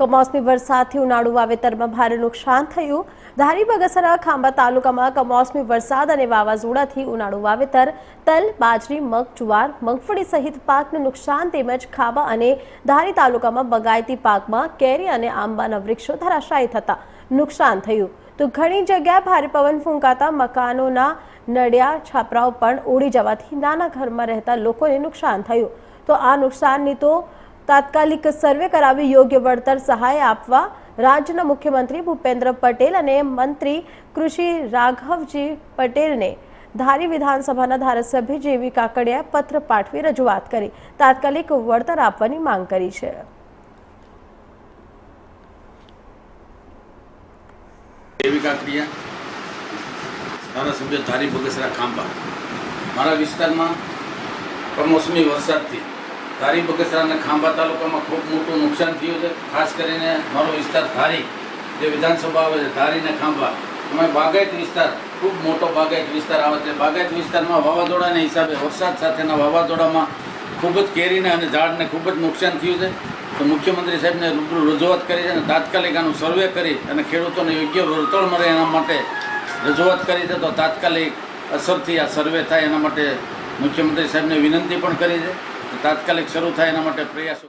કમોસમી વરસાદથી ઉનાળુ વાવેતરમાં ભારે નુકસાન થયું. ધારી બગસરા, ખાંભા તાલુકામાં કમોસમી વરસાદ અને વાવાઝોડાથી ઉનાળુ વાવેતર, તલ, બાજરી, મગ, જુવાર, મગફળી સહિત પાકને નુકસાન તેમજ ખાંભા અને ધારી તાલુકામાં બગાયતી પાકમાં કેરી અને આંબાના વૃક્ષો ધરાશાયી થતા નુકસાન થયું. તો ઘણી જગ્યાએ ભારે પવન ફૂંકાતા મકાનોના નડિયા છાપરાઓ પણ ઉડી જવાથી નાના ઘરમાં રહેતા લોકોને નુકસાન થયું. તો આ નુકસાનની તો તાત્કાલિક સર્વે કરાવી યોગ્ય વળતર સહાય આપવા રાજ્યના મુખ્યમંત્રી ભૂપેન્દ્ર પટેલ અને મંત્રી કૃષિ રાઘવજી પટેલને ધારી વિધાનસભાના ધારાસભ્ય જેવી કાકડિયાએ પત્ર પાઠવી રજૂઆત કરી. તાત્કાલિક વળતર આપવાની માંગ કરી છે. કાકડિયા ધારી બગસરા ખાંભા. મારા વિસ્તારમાં કમોસમી વરસાદથી ધારી બગસરા અને ખાંભા તાલુકામાં ખૂબ મોટું નુકસાન થયું છે. ખાસ કરીને મારો વિસ્તાર ધારી, જે વિધાનસભા આવે છે ધારી ને ખાંભા. એમાં બાગાયત વિસ્તાર, ખૂબ મોટો બાગાયત વિસ્તાર આવે છે. બાગાયત વિસ્તારમાં વાવાઝોડાના હિસાબે વરસાદ સાથેના વાવાઝોડામાં ખૂબ જ કેરીને અને ઝાડને ખૂબ જ નુકસાન થયું છે. તો મુખ્યમંત્રી સાહેબને રૂબરૂ રજૂઆત કરી છે અને તાત્કાલિક આનું સર્વે કરી અને ખેડૂતોને યોગ્ય વર્તણ મળે એના માટે રજૂઆત કરી છે. તો તાત્કાલિક અસરથી આ સર્વે થાય એના માટે મુખ્યમંત્રી સાહેબને વિનંતી પણ કરી છે. તાત્કાલિક શરૂ થાય એના માટે પ્રયાસો